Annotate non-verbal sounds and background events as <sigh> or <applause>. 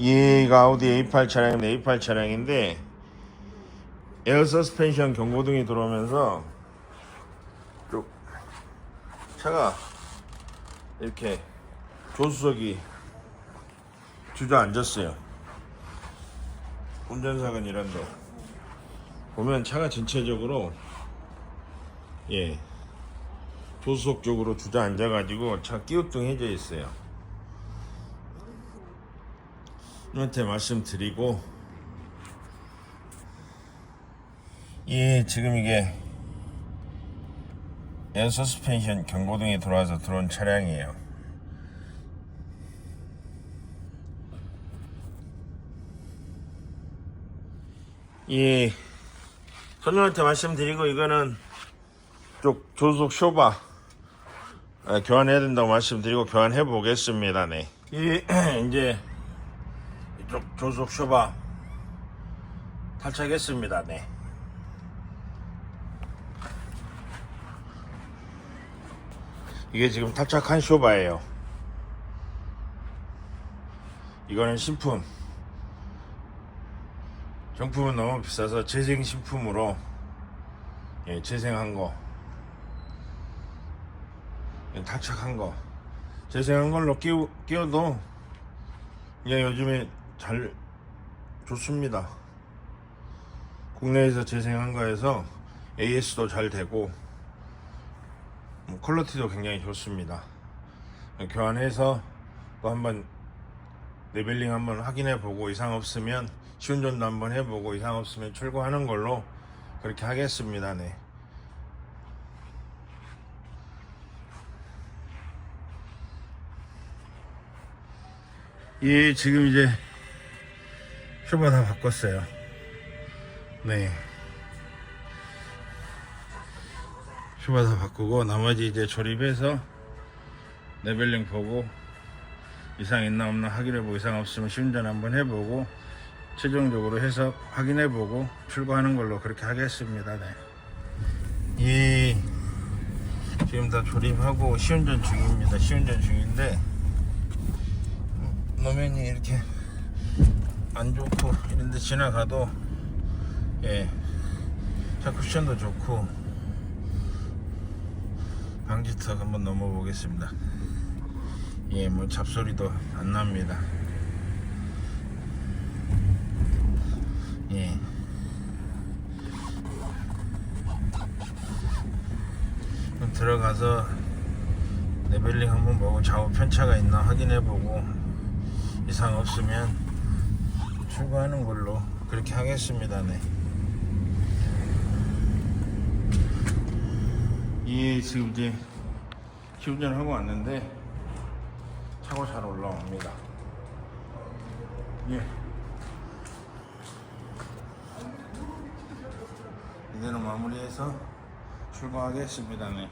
얘가 아우디 A8 차량인데 A8 차량인데 에어 서스펜션 경고등이 들어오면서 쭉 차가 이렇게 조수석이 주저앉았어요. 운전석은 이런데 보면 차가 전체적으로 예 조수석 쪽으로 주저앉아 가지고 차 끼우뚱해져 있어요. 한테 말씀드리고 예 지금 이게 에어 서스펜션 경고등이 들어와서 들어온 차량이에요. 예 손님한테 말씀드리고 이거는 쪽 조수석 쇼바 아, 교환해야 된다고 말씀드리고 교환해 보겠습니다. 네. 이 <clears throat> 이제 이쪽 조수석 쇼바 탈착했습니다. 네. 이게 지금 탈착한 쇼바예요. 이거는 신품. 정품은 너무 비싸서 재생 신품으로 예, 재생한 거. 예, 탈착한 거. 재생한 걸로 끼우, 끼워도 그냥 요즘에 잘 좋습니다. 국내에서 재생한 거에서 AS도 잘 되고 뭐 퀄리티도 굉장히 좋습니다. 교환해서 또 한번 레벨링 한번 확인해 보고 이상 없으면 시운전도 한번 해보고 이상 없으면 출고하는 걸로 그렇게 하겠습니다. 네. 예, 지금 이제 쇼바 다 바꿨어요. 네. 쇼바 다 바꾸고 나머지 이제 조립해서 레벨링 보고 이상 있나 없나 확인해보고 이상 없으면 시운전 한번 해보고 최종적으로 해서 확인해보고 출고하는 걸로 그렇게 하겠습니다. 네. 예. 지금 다 조립하고 시운전 중입니다. 시운전 중인데 노면이 이렇게 안 좋고 이런데 지나가도 예. 차 쿠션도 좋고 방지턱 한번 넘어보겠습니다. 예, 뭐 잡소리도 안 납니다. 예. 들어가서 레벨링 한번 보고 좌우 편차가 있나 확인해보고 이상 없으면 출고하는 걸로 그렇게 하겠습니다. 네. 예, 지금 이제 시운전 하고 왔는데 차고 잘 올라옵니다. 예. 이대로 마무리해서 출고하겠습니다. 네.